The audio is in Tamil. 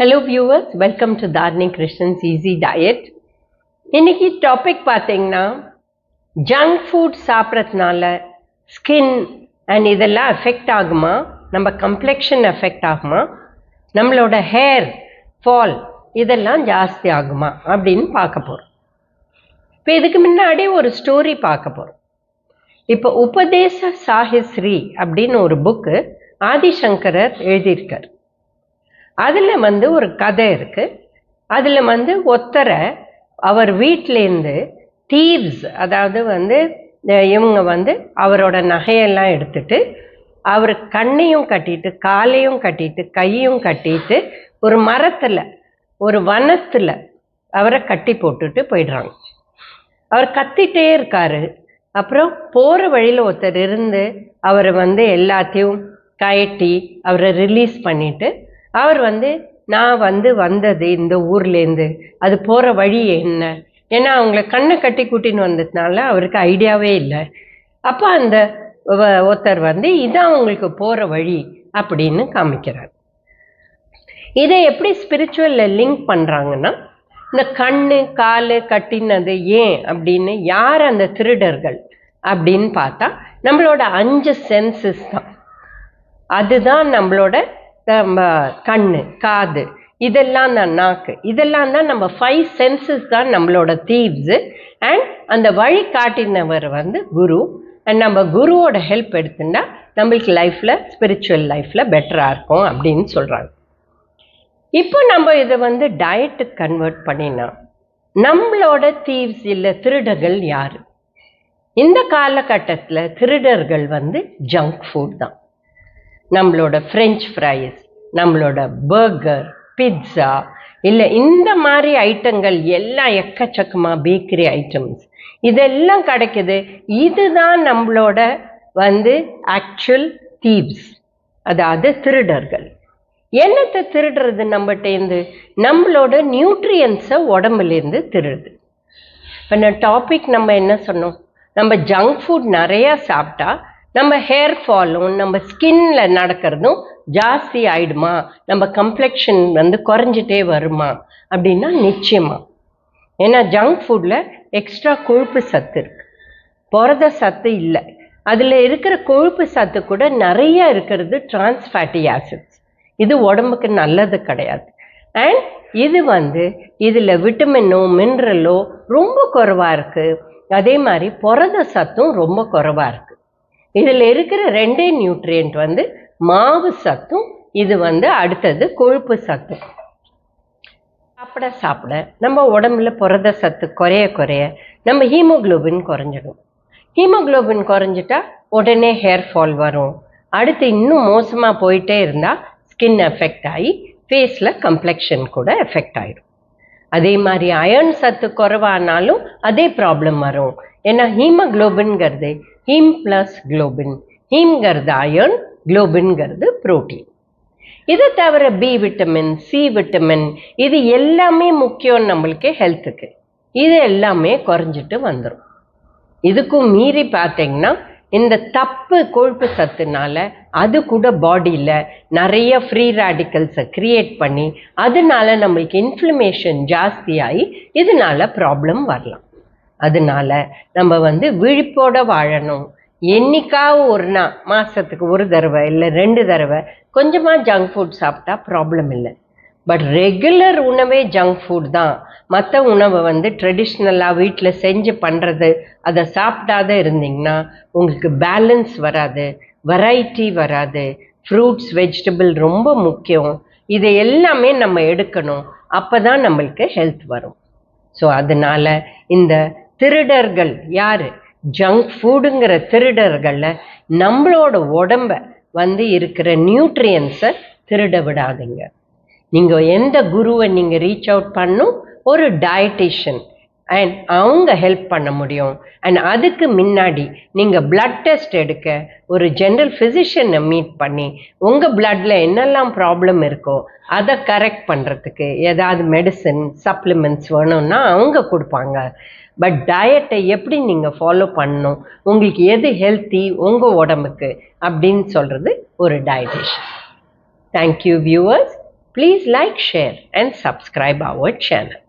Hello viewers welcome to Tharni Krishnan's easy diet இன்னைக்கு டாபிக் பார்த்தீங்கன்னா ஜங்க் ஃபுட் சாப்பிட்றதுனால ஸ்கின் அண்ட் இதெல்லாம் எஃபெக்ட் ஆகுமா? நம்ம கம்ப்ளெக்ஷன் எஃபெக்ட் ஆகுமா? நம்மளோட ஹேர் ஃபால் இதெல்லாம் ஜாஸ்தி ஆகுமா? அப்படின்னு பார்க்க போகிறோம் இப்போ இதுக்கு முன்னாடி ஒரு ஸ்டோரி பார்க்க போகிறோம் இப்போ உபதேச சாஹிஸ்ரீ அப்படின்னு ஒரு புக்கு ஆதிசங்கரர் எழுதியிருக்கார். அதில் வந்து ஒரு கதை இருக்குது அதில் வந்து ஒத்தரை அவர் வீட்டிலேருந்து தீவ்ஸ் அதாவது வந்து இவங்க வந்து அவரோட நகையெல்லாம் எடுத்துட்டு அவர் கண்ணையும் கட்டிட்டு காலையும் கட்டிட்டு கையும் கட்டிட்டு ஒரு மரத்தில் ஒரு வனத்தில் அவரை கட்டி போட்டுட்டு போயிடுறாங்க. அவர் கத்திட்டே இருக்காரு. அப்புறம் போகிற வழியில் ஒருத்தர் இருந்து அவரை வந்து எல்லாத்தையும் கயட்டி அவரை ரிலீஸ் பண்ணிவிட்டு அவர் வந்து நான் வந்து வந்தது இந்த ஊர்லேருந்து. அது போகிற வழி என்ன? ஏன்னா அவங்கள கண்ணை கட்டி கூட்டின்னு வந்ததுனால அவருக்கு ஐடியாவே இல்லை. அப்போ அந்த ஒருத்தர் வந்து இதான் அவங்களுக்கு போகிற வழி அப்படின்னு காமிக்கிறார். இதை எப்படி ஸ்பிரிச்சுவலில் லிங்க் பண்ணுறாங்கன்னா இந்த கண்ணு காலு கட்டினது ஏன் அப்படின்னு யார் அந்த திருடர்கள் அப்படின்னு பார்த்தா நம்மளோட அஞ்சு சென்சஸ் தான். அதுதான் நம்மளோட நம்ம காது இதெல்லாம் தான் நாக்கு. இதெல்லாம் தான் நம்ம ஃபைவ் சென்சஸ் தான் நம்மளோட தீவ்ஸு அண்ட் அந்த வழி காட்டினவர் வந்து குரு. அண்ட் நம்ம குருவோட ஹெல்ப் எடுத்துட்டா நம்மளுக்கு லைஃப்பில் ஸ்பிரிச்சுவல் லைஃப்பில் பெட்டராக இருக்கும் அப்படின்னு சொல்கிறாங்க இப்போ நம்ம இதை வந்து டயட்டுக்கு கன்வெர்ட் பண்ணினா நம்மளோட தீவ்ஸ் இல்லை திருடர்கள் யார்? இந்த காலகட்டத்தில் திருடர்கள் வந்து ஜங்க் ஃபுட் தான். நம்மளோட ஃப்ரெஞ்ச் ஃப்ரைஸ் நம்மளோட பர்கர் பிட்ஸா இல்லை இந்த மாதிரி ஐட்டங்கள் எல்லாம் எக்கச்சக்கமாக பேக்கரி ஐட்டம்ஸ் இதெல்லாம் கிடைக்குது. இதுதான் நம்மளோட வந்து ஆக்சுவல் தீவ்ஸ் அதாவது திருடர்கள். என்னத்தை திருடுறது நம்மகிட்டேருந்து நம்மளோட நியூட்ரியன்ஸை உடம்புலேருந்து திருடுது. இப்போ நான் டாபிக் நம்ம என்ன சொன்னோம்? நம்ம ஜங்க் ஃபுட் நிறையா சாப்பிட்டா நம்ம ஹேர் ஃபாலும் நம்ம ஸ்கின்ல நடக்கிறதும் ஜாஸ்தி ஆயிடுமா? நம்ம கம்ப்ளெக்ஷன் வந்து குறைஞ்சிட்டே வருமா? அப்படின்னா நிச்சயமா. ஏன்னா ஜங்க் ஃபுட்டில் எக்ஸ்ட்ரா கொழுப்பு சத்து இருக்கு. புரத சத்து இல்லை. அதில் இருக்கிற கொழுப்பு சத்து கூட நிறைய இருக்கிறது டிரான்ஸ்ஃபேட்டி ஆசிட்ஸ் இது உடம்புக்கு நல்லது கிடையாது. அண்ட் இது வந்து இதில் விட்டமினோ மினரலோ ரொம்ப குறைவாக இருக்குது அதே மாதிரி புரத சத்தும் ரொம்ப குறைவாக இருக்குது இதில் இருக்கிற ரெண்டே நியூட்ரியன்ட் வந்து மாவு சத்தும் இது வந்து அடுத்தது கொழுப்பு சத்தும். சாப்பிட சாப்பிட நம்ம உடம்புல புரத சத்து குறைய குறைய நம்ம ஹீமோகுளோபின் குறைஞ்சிடும். ஹீமோகுளோபின் குறைஞ்சிட்டா உடனே ஹேர் ஃபால் வரும். அடுத்து இன்னும் மோசமாக போயிட்டே இருந்தால் ஸ்கின் எஃபெக்ட் ஆகி ஃபேஸில் கம்ப்ளெக்ஷன் கூட எஃபெக்ட் ஆகிடும் அதே மாதிரி அயர்ன் சத்து குறைவானாலும் அதே ப்ராப்ளம் வரும். ஏன்னா ஹீமோகுளோபின்ங்கிறது ஹீம் ப்ளஸ் குளோபின் ஹீம்ங்கிறது அயர்ன் குளோபின்ங்கிறது புரோட்டீன் இதை தவிர பி விட்டமின் சி விட்டமின் இது எல்லாமே முக்கியம் நம்மளுக்கு ஹெல்த்துக்கு இது எல்லாமே குறைஞ்சிட்டு வந்துடும் இதுக்கும் மீறி பார்த்தீங்கன்னா இந்த தப்பு கொழுப்பு சத்துனால அது கூட பாடியில் நிறைய ஃப்ரீ ரேடிக்கல்ஸை க்ரியேட் பண்ணி அதனால நம்மளுக்கு இன்ஃப்ளமேஷன் ஜாஸ்தியாகி இதனால ப்ராப்ளம் வரலாம். அதனால நம்ம வந்து விழிப்போட வாழணும். என்னைக்காவது ஒரு நாள் மாதத்துக்கு ஒரு தடவை இல்லை ரெண்டு தடவை கொஞ்சமாக ஜங்க் ஃபுட் சாப்பிட்டா ப்ராப்ளம் இல்லை. பட் ரெகுலர் உணவே ஜங்க் ஃபுட் தான். மற்ற உணவை வந்து ட்ரெடிஷ்னலாக வீட்டில் செஞ்சு பண்ணுறது அதை சாப்பிடாத இருந்தீங்கன்னா உங்களுக்கு பேலன்ஸ் வராது. வெரைட்டி வராது. ஃப்ரூட்ஸ் வெஜிடபிள் ரொம்ப முக்கியம். இதை எல்லாமே நம்ம எடுக்கணும். அப்போ தான் நம்மளுக்கு ஹெல்த் வரும். ஸோ அதனால இந்த திருடர்கள் யார்? ஜங்க் ஃபுட்டுங்கிற திருடர்களில் நம்மளோட உடம்ப வந்து இருக்கிற நியூட்ரியன்ஸை திருட விடாதீங்க. நீங்கள் எந்த குருவை நீங்கள் ரீச் அவுட் பண்ணும்? ஒரு டயட்டிஷியன் அண்ட் அவங்க ஹெல்ப் பண்ண முடியும். அண்ட் அதுக்கு முன்னாடி நீங்கள் பிளட் டெஸ்ட் எடுக்க ஒரு ஜென்ரல் ஃபிசிஷியனை மீட் பண்ணி உங்கள் பிளட்டில் என்னெல்லாம் ப்ராப்ளம் இருக்கோ அதை கரெக்ட் பண்ணுறதுக்கு ஏதாவது மெடிசன் சப்ளிமெண்ட்ஸ் வேணும்னா அவங்க கொடுப்பாங்க. பட் டயட்டை எப்படி நீங்கள் ஃபாலோ பண்ணணும்? உங்களுக்கு எது ஹெல்த்தி உங்கள் உடம்புக்கு? அப்படின்னு சொல்கிறது ஒரு dietitian thank you viewers please like share and subscribe our channel